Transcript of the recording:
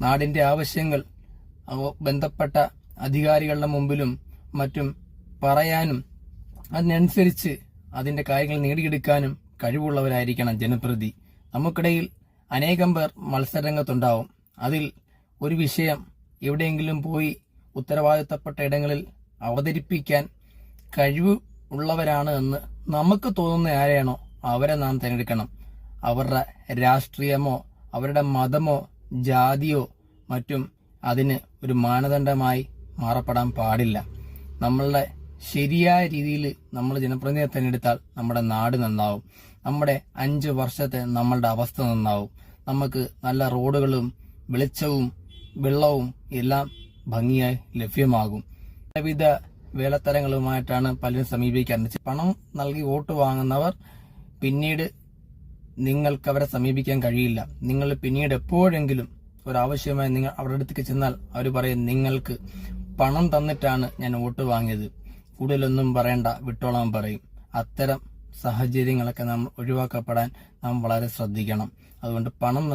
നാടിന്റെ ആവശ്യങ്ങൾ ബന്ധപ്പെട്ട അധികാരികളുടെ മുമ്പിലും മറ്റും പറയാനും അതിനനുസരിച്ച് അതിന്റെ കാര്യങ്ങൾ നേടിയെടുക്കാനും കഴിവുള്ളവരായിരിക്കണം ജനപ്രതി. നമുക്കിടയിൽ അനേകം പേർ മത്സരരംഗത്തുണ്ടാവും. അതിൽ ഒരു വിഷയം എവിടെയെങ്കിലും പോയി ഉത്തരവാദിത്തപ്പെട്ട ഇടങ്ങളിൽ അവതരിപ്പിക്കാൻ കഴിവ് ഉള്ളവരാണ് എന്ന് നമുക്ക് തോന്നുന്ന ആരെയാണോ അവരെ നാം തിരഞ്ഞെടുക്കണം. അവരുടെ രാഷ്ട്രീയമോ അവരുടെ മതമോ ജാതിയോ മറ്റും അതിന് ഒരു മാനദണ്ഡമായി മാറപ്പെടാൻ പാടില്ല. നമ്മളുടെ ശരിയായ രീതിയിൽ നമ്മൾ ജനപ്രതിനിധിയെ തിരഞ്ഞെടുത്താൽ നമ്മുടെ നാട് നന്നാവും. നമ്മുടെ അഞ്ച് വർഷത്തെ നമ്മളുടെ അവസ്ഥ നന്നാവും. നമുക്ക് നല്ല റോഡുകളും വെളിച്ചവും വെള്ളവും എല്ലാം ഭംഗിയായി ലഭ്യമാകും. വിവിധ വേലത്തരങ്ങളുമായിട്ടാണ് പലരും സമീപിക്കാറുണ്ട്. പണം നൽകി വോട്ട് വാങ്ങുന്നവർ പിന്നീട് നിങ്ങൾക്ക് അവരെ സമീപിക്കാൻ കഴിയില്ല. നിങ്ങൾ പിന്നീട് എപ്പോഴെങ്കിലും ഒരാവശ്യമായി നിങ്ങൾ അവരുടെ അടുത്തേക്ക് ചെന്നാൽ അവർ പറയും നിങ്ങൾക്ക് പണം തന്നിട്ടാണ് ഞാൻ വോട്ട് വാങ്ങിയത്. കൂടുതലൊന്നും പറയണ്ട വിട്ടോളാൻ പറയും. അത്തരം സാഹചര്യങ്ങളൊക്കെ നാം ഒഴിവാക്കപ്പെടാൻ നാം വളരെ ശ്രദ്ധിക്കണം. അതുകൊണ്ട് പണം